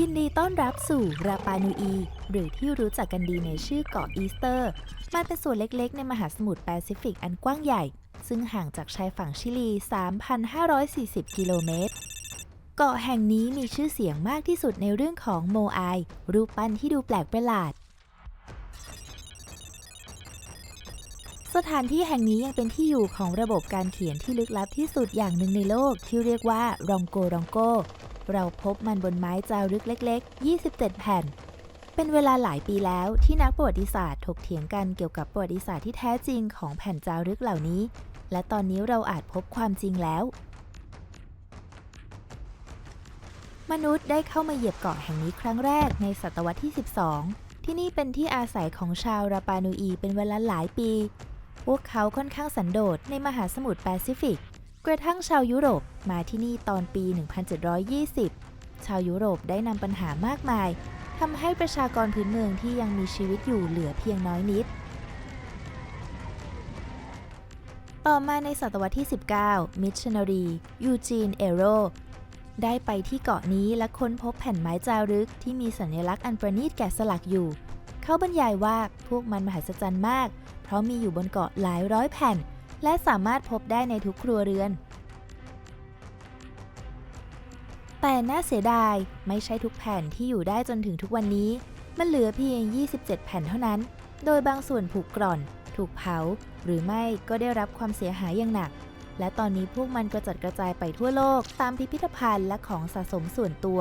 ยินดีต้อนรับสู่ราปานูอี หรือที่รู้จักกันดีในชื่อเกาะอีสเตอร์ มันเป็นส่วนเล็กๆ ในมหาสมุทรแปซิฟิกอันกว้างใหญ่ ซึ่งห่างจากชายฝั่งชิลี 3,540 กิโลเมตร เกาะแห่งนี้มีชื่อเสียงมากที่สุดในเรื่องของโมไอรูปปั้นที่ดูแปลกประหลาด สถานที่แห่งนี้ยังเป็นที่อยู่ของระบบการเขียนที่ลึกลับที่สุดอย่างหนึ่งในโลกที่เรียกว่ารองโกรองโก เราพบมันบนไม้จารึกเล็ก ๆ 27 แผ่น เป็นเวลาหลายปีแล้วที่นักประวัติศาสตร์ถกเถียงกันเกี่ยวกับประวัติศาสตร์ที่แท้จริงของแผ่นจารึกเหล่านี้ และตอนนี้เราอาจพบความจริงแล้ว มนุษย์ได้เข้ามาเหยียบเกาะแห่งนี้ครั้งแรกในศตวรรษที่ 12 ที่นี่เป็นที่อาศัยของชาวราปานูอีเป็นเวลาหลายปี พวกเขาค่อนข้างสันโดษในมหาสมุทรแปซิฟิก กระทั่งชาวยุโรปมาที่นี่ตอนปี 1720 ชาวยุโรปได้นำปัญหามากมายทำให้ประชากรพื้นเมืองที่ยังมีชีวิตอยู่เหลือเพียงน้อยนิด ต่อมาในศตวรรษที่ 19 มิชชันนารียูจีนเอโรได้ไปที่เกาะนี้และค้นพบแผ่นไม้จารึกที่มีสัญลักษณ์อันประณีตแกะสลักอยู่ เขาบรรยายว่าพวกมันมหัศจรรย์มาก เพราะมีอยู่บนเกาะหลายร้อยแผ่น และสามารถพบได้ในทุกครัวเรือน แต่น่าเสียดายไม่ใช่ทุกแผ่นที่อยู่ได้จนถึงทุกวันนี้ มันเหลือเพียง 27 แผ่นเท่านั้น โดยบางส่วนผุกร่อน ถูกเผา หรือไม่ก็ได้รับความเสียหายอย่างหนัก และตอนนี้พวกมันกระจัดกระจายไปทั่วโลกตามพิพิธภัณฑ์และของสะสมส่วนตัว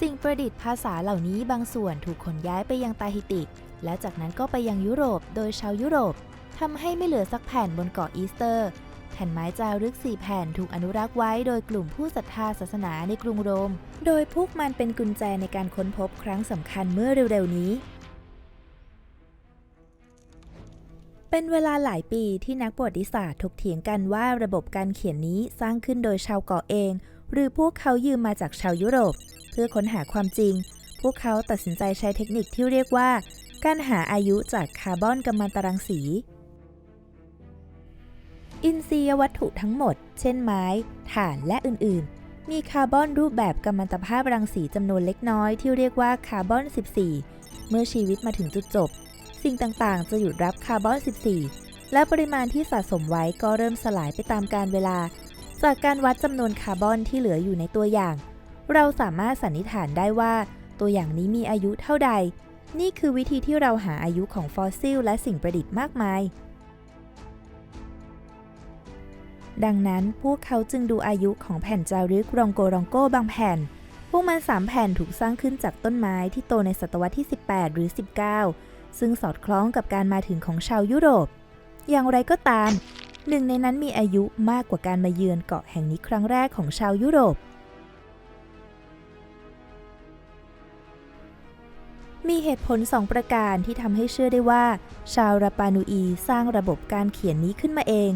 สิ่งประดิษฐ์ภาษาเหล่านี้บางส่วนถูกขนย้ายไปยังตาฮิติ และจากนั้นก็ไปยังยุโรปโดยชาวยุโรปทำให้ไม่เหลือสักแผ่นบนเกาะอีสเตอร์ แผ่นไม้จารึกสี่แผ่นถูกอนุรักษ์ไว้โดยกลุ่มผู้ศรัทธาศาสนาในกรุงโรม โดยพวกมันเป็นกุญแจในการค้นพบครั้งสำคัญเมื่อเร็วๆนี้เป็นเวลาหลายปีที่นักประวัติศาสตร์ถกเถียงกันว่าระบบการเขียนนี้สร้างขึ้นโดยชาวเกาะเอง หรือพวกเขายืมมาจากชาวยุโรป เพื่อค้นหาความจริง พวกเขาตัดสินใจใช้เทคนิคที่เรียกว่า การหาอายุจากคาร์บอนกัมมันตรังสี อินทรียวัตถุทั้งหมด เช่นไม้ ถ่านและอื่นๆ มีคาร์บอนรูปแบบกัมมันตภาพรังสีจำนวนเล็กน้อยที่เรียกว่าคาร์บอน 14 เมื่อชีวิตมาถึงจุดจบ สิ่งต่างๆ จะหยุดรับคาร์บอน 14 และปริมาณที่สะสมไว้ก็เริ่มสลายไปตามกาลเวลา จากการวัดจำนวนคาร์บอนที่เหลืออยู่ในตัวอย่าง เราสามารถสันนิษฐานได้ว่า ตัวอย่างนี้มีอายุเท่าใด นี่คือวิธีที่เราหาอายุของฟอสซิลและสิ่งประดิษฐ์มากมาย ดังนั้นพวกเขาจึงดูอายุของแผ่นจารึกรองโกรองโกบางแผ่น พวกมันสามแผ่นถูกสร้างขึ้นจากต้นไม้ที่โตในศตวรรษที่ 18 หรือ 19 ซึ่งสอดคล้องกับการมาถึงของชาวยุโรป อย่างไรก็ตาม หนึ่งในนั้นมีอายุมากกว่าการมาเยือนเกาะแห่งนี้ครั้งแรกของชาวยุโรป มีเหตุผลสองประการที่ทำให้เชื่อได้ว่า ชาวราปานูอีสร้างระบบการเขียนนี้ขึ้นมาเอง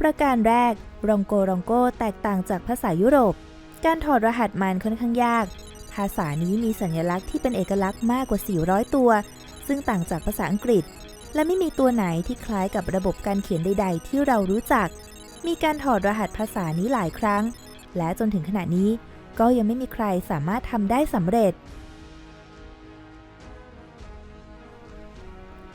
ประการแรก รองโกรองโกแตกต่างจากภาษายุโรป การถอดรหัสมันค่อนข้างยาก ภาษานี้มีสัญลักษณ์ที่เป็นเอกลักษณ์มากกว่า 400 ตัว ซึ่งต่างจากภาษาอังกฤษ และไม่มีตัวไหนที่คล้ายกับระบบการเขียนใด ๆ ที่เรารู้จัก มีการถอดรหัสภาษานี้หลายครั้ง และจนถึงขณะนี้ก็ยังไม่มีใครสามารถทำได้สำเร็จ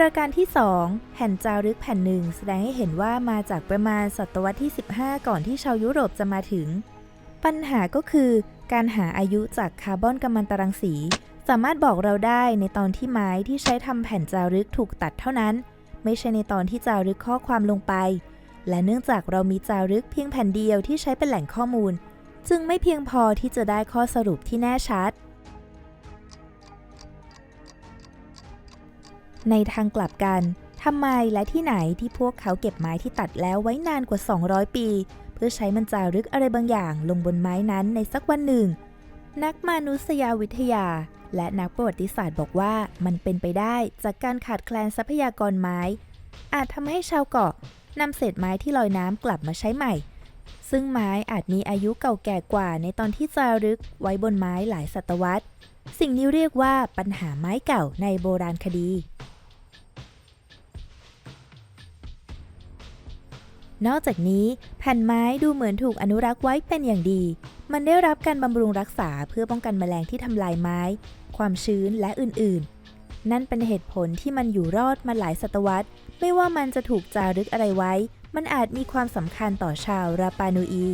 ประการที่ 2 แผ่นจารึกแผ่นหนึ่งแสดงให้เห็นว่ามาจากประมาณศตวรรษที่ 15 ก่อนที่ชาวยุโรปจะมาถึง ปัญหาก็คือ การหาอายุจากคาร์บอนกัมมันตรังสี สามารถบอกเราได้ในตอนที่ไม้ที่ใช้ทำแผ่นจารึกถูกตัดเท่านั้น ไม่ใช่ในตอนที่จารึกข้อความลงไป และเนื่องจากเรามีจารึกเพียงแผ่นเดียวที่ใช้เป็นแหล่งข้อมูล จึงไม่เพียงพอที่จะได้ข้อสรุปที่แน่ชัด ในทางกลับกันทำไมและที่ไหนที่พวกเขาเก็บไม้ที่ตัดแล้วไว้นานกว่า 200 ปี เพื่อใช้มันจารึกอะไรบางอย่างลงบนไม้นั้นในสักวันหนึ่ง นักมนุษยวิทยา และนักประวัติศาสตร์บอกว่ามันเป็นไปได้จากการขาดแคลนทรัพยากรไม้ อาจทำให้ชาวเกาะนำเศษไม้ที่ลอยน้ำกลับมาใช้ใหม่ ซึ่งไม้อาจมีอายุเก่าแก่กว่าในตอนที่จารึกไว้บนไม้หลายศตวรรษ สิ่งนี้เรียกว่าปัญหาไม้เก่าในโบราณคดี นอกจากนี้แผ่นไม้ดูเหมือนถูกอนุรักษ์ไว้เป็นอย่างดี มันได้รับการบำรุงรักษาเพื่อป้องกันแมลงที่ทำลายไม้ ความชื้นและอื่นๆ นั่นเป็นเหตุผลที่มันอยู่รอดมาหลายศตวรรษ ไม่ว่ามันจะถูกจารึกอะไรไว้ มันอาจมีความสำคัญต่อชาวราปานูอี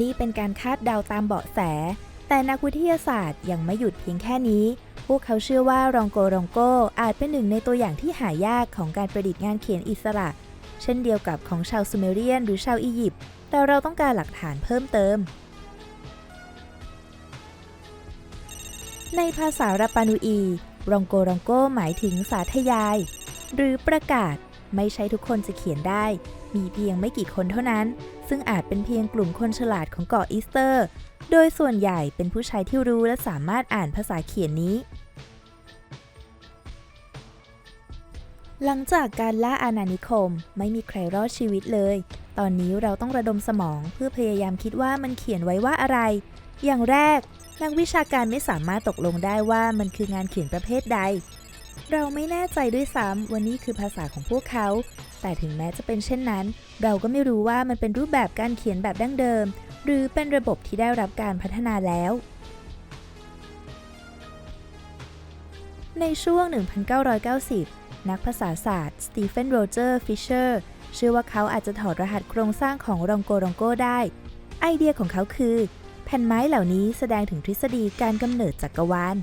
นี่เป็นการคาดเดาตามเบาะแส แต่นักวิทยาศาสตร์ยังไม่หยุดเพียงแค่นี้ พวกเขาเชื่อว่ารองโกรองโกอาจเป็นหนึ่งในตัวอย่างที่หายากของการประดิษฐ์งานเขียนอิสระ เช่นเดียวกับของชาวซูเมเรียนหรือชาวอียิปต์แต่เราต้องการหลักฐานเพิ่มเติม ในภาษาราปานูอี รองโกรองโกหมายถึงสาธยาย หรือประกาศไม่ใช่ทุกคนจะเขียนได้ มีเพียงไม่กี่คนเท่านั้น ซึ่งอาจเป็นเพียงกลุ่มคนฉลาดของเกาะอีสเตอร์ โดยส่วนใหญ่เป็นผู้ชายที่รู้และสามารถอ่านภาษาเขียนนี้ หลังจากการล่าอาณานิคมไม่มีใครรอดชีวิตเลย ตอนนี้เราต้องระดมสมองเพื่อพยายามคิดว่ามันเขียนไว้ว่าอะไร อย่างแรก นักวิชาการไม่สามารถตกลงได้ว่ามันคืองานเขียนประเภทใด เราไม่แน่ใจด้วยซ้ำว่านี่คือภาษาของพวกเขา แต่ถึงแม้จะเป็นเช่นนั้น เราก็ไม่รู้ว่ามันเป็นรูปแบบการเขียนแบบดั้งเดิม หรือเป็นระบบที่ได้รับการพัฒนาแล้วในช่วง 1990 นักภาษาศาสตร์สตีเฟนโรเจอร์ฟิชเชอร์เชื่อว่าเขาอาจจะถอดรหัสโครงสร้างของรองโกรองโกได้ ไอเดียของเขาคือ แผ่นไม้เหล่านี้แสดงถึงทฤษฎีการกำเนิดจักรวาล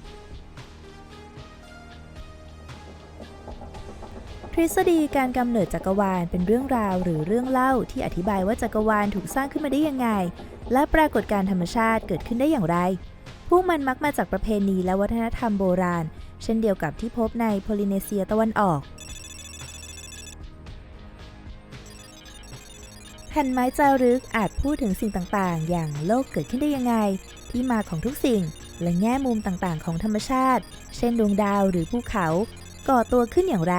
ทฤษฎีการกำเนิดจักรวาลเป็นเรื่องราวหรือเรื่องเล่าที่อธิบายว่าจักรวาลถูกสร้างขึ้นมาได้ยังไง และปรากฏการธรรมชาติเกิดขึ้นได้อย่างไร พวกมันมักมาจากประเพณีและวัฒนธรรมโบราณ เช่นเดียวกับที่พบในโพลิเนเซียตะวันออก แผ่นไม้จารึกอาจพูดถึงสิ่งต่างๆ อย่างโลกเกิดขึ้นได้ยังไง ที่มาของทุกสิ่ง และแง่มุมต่างๆ ของธรรมชาติ เช่นดวงดาวหรือภูเขา ก่อตัวขึ้นอย่างไร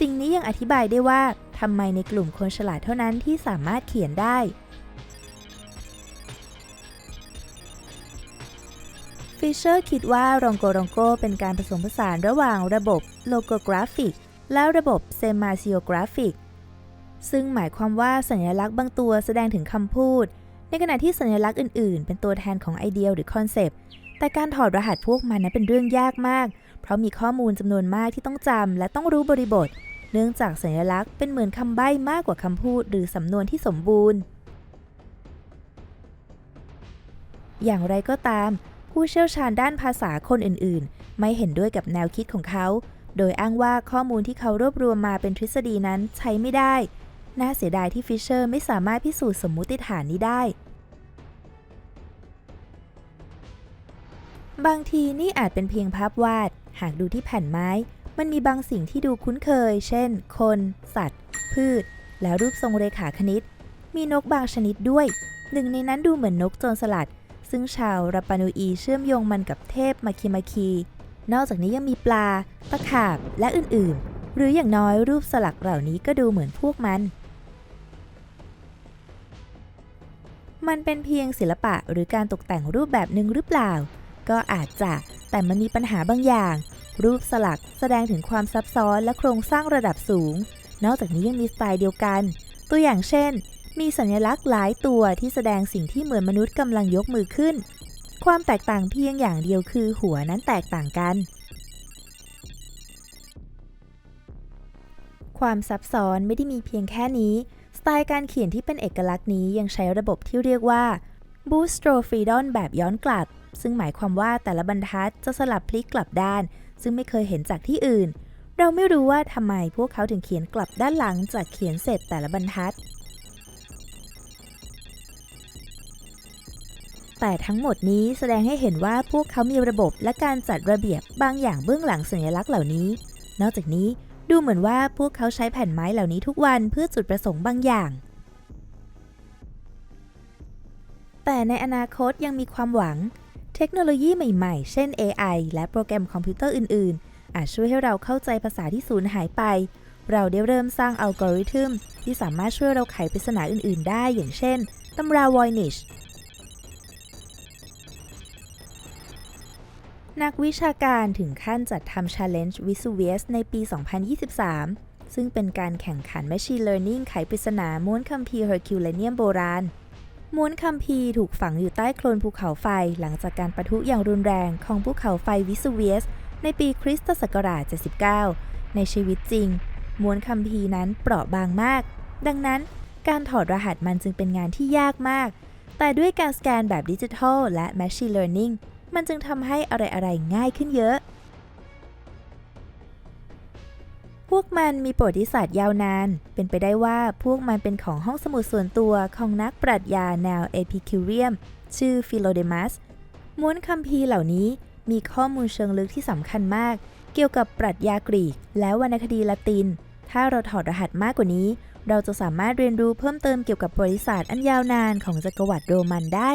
สิ่งนี้ยังอธิบายได้ว่าทำไมในกลุ่มคนฉลาดเท่านั้นที่สามารถเขียนได้ ฟิชเชอร์คิดว่ารองโกรองโกเป็นการผสมผสานระหว่างระบบโลโกกราฟิก และระบบเซมาซิโอกราฟิก ซึ่งหมายความว่าสัญลักษณ์บางตัวแสดงถึงคำพูด ในขณะที่สัญลักษณ์อื่น ๆ เป็นตัวแทนของไอเดียหรือคอนเซปต์แต่การถอดรหัสพวกมันนั้นเป็นเรื่องยากมาก เพราะมีข้อมูลจำนวนมากที่ต้องจำและต้องรู้บริบท เนื่องจากสัญลักษณ์เป็นเหมือนคำใบ้มากกว่าคำพูด หรือสำนวนที่สมบูรณ์ อย่างไรก็ตาม ผู้เชี่ยวชาญด้านภาษาคนอื่นๆ ไม่เห็นด้วยกับแนวคิดของเขา โดยอ้างว่าข้อมูลที่เขารวบรวมมาเป็นทฤษฎีนั้นใช้ไม่ได้ น่าเสียดายที่ฟิชเชอร์ไม่สามารถพิสูจน์สมมุติฐานนี้ได้ บางทีนี่อาจเป็นเพียงภาพวาด หากดูที่แผ่นไม้ มันมีบางสิ่งที่ดูคุ้นเคย เช่น คน สัตว์ พืช และรูปทรงเรขาคณิต มีนกบางชนิดด้วย หนึ่งในนั้นดูเหมือนนกโจรสลัด ซึ่งชาวราปานูอีเชื่อมโยงมันกับเทพมาคิมาคี นอกจากนี้ยังมีปลา ตะขาบ และอื่น ๆ หรืออย่างน้อยรูปสลักเหล่านี้ก็ดูเหมือนพวกมัน มันเป็นเพียงศิลปะหรือการตกแต่งรูปแบบหนึ่งหรือเปล่า ก็อาจจะแต่มันมีปัญหาบางอย่าง รูปสลักแสดงถึงความซับซ้อนและโครงสร้างระดับสูง นอกจากนี้ยังมีสไตล์เดียวกัน ตัวอย่างเช่น มีสัญลักษณ์หลายตัวที่แสดงสิ่งที่เหมือนมนุษย์กำลังยกมือขึ้น ความแตกต่างเพียงอย่างเดียวคือหัวนั้นแตกต่างกัน ความซับซ้อนไม่ได้มีเพียงแค่นี้ สไตล์การเขียนที่เป็นเอกลักษณ์นี้ยังใช้ระบบที่เรียกว่า Boostrophodon แบบย้อนกลับ ซึ่งหมายความว่าแต่ละบรรทัดจะสลับพลิกกลับด้าน ซึ่งไม่เคยเห็นจากที่อื่น เราไม่รู้ว่าทำไมพวกเขาถึงเขียนกลับด้านหลังจากเขียนเสร็จแต่ละบรรทัด แต่ทั้งหมดนี้แสดงให้เห็นว่าพวกเขามีระบบและการจัดระเบียบบางอย่างเบื้องหลังสัญลักษณ์เหล่านี้ นอกจากนี้ดูเหมือนว่าพวกเขาใช้แผ่นไม้เหล่านี้ทุกวันเพื่อจุดประสงค์บางอย่าง แต่ในอนาคตยังมีความหวัง เทคโนโลยีใหม่ๆ เช่น AI และโปรแกรมคอมพิวเตอร์อื่น ๆ อาจช่วยให้เราเข้าใจภาษาที่สูญหายไป เราได้เริ่มสร้างอัลกอริทึมที่สามารถช่วยเราไขปริศนาอื่น ๆ ได้อย่างเช่นตำรา Voynich นั นักวิชาการถึงขั้นจัดทำ Challenge Vesuvius ในปี 2023 ซึ่งเป็นการแข่งขัน Machine Learning ไขปริศนาม้วนคัมภีร์ Herculaneum โบราณ ม้วนคัมภีร์ถูกฝังอยู่ใต้โคลนภูเขาไฟหลังจากการประทุอย่างรุนแรงของภูเขาไฟวิสเวียสในปีคริสตศักราช 79 ในชีวิตจริง ม้วนคัมภีร์นั้นเปราะบางมาก ดังนั้นการถอดรหัสมันจึงเป็นงานที่ยากมาก แต่ด้วยการสแกนแบบดิจิทัลและ Machine Learning มันจึงทำให้อะไรๆง่ายขึ้นเยอะ พวกมันมีประวัติศาสตร์ยาวนาน เป็นไปได้ว่าพวกมันเป็นของห้องสมุดส่วนตัวของนักปรัชญาแนวเอพิคิวเรียม ชื่อฟิโลเดมัส ม้วนคัมภีร์เหล่านี้มีข้อมูลเชิงลึกที่สำคัญมาก เกี่ยวกับปรัชญากรีก และวรรณคดีละติน ถ้าเราถอดรหัสมากกว่านี้ เราจะสามารถเรียนรู้เพิ่มเติมเกี่ยวกับประวัติศาสตร์อันยาวนานของจักรวรรดิโรมันได้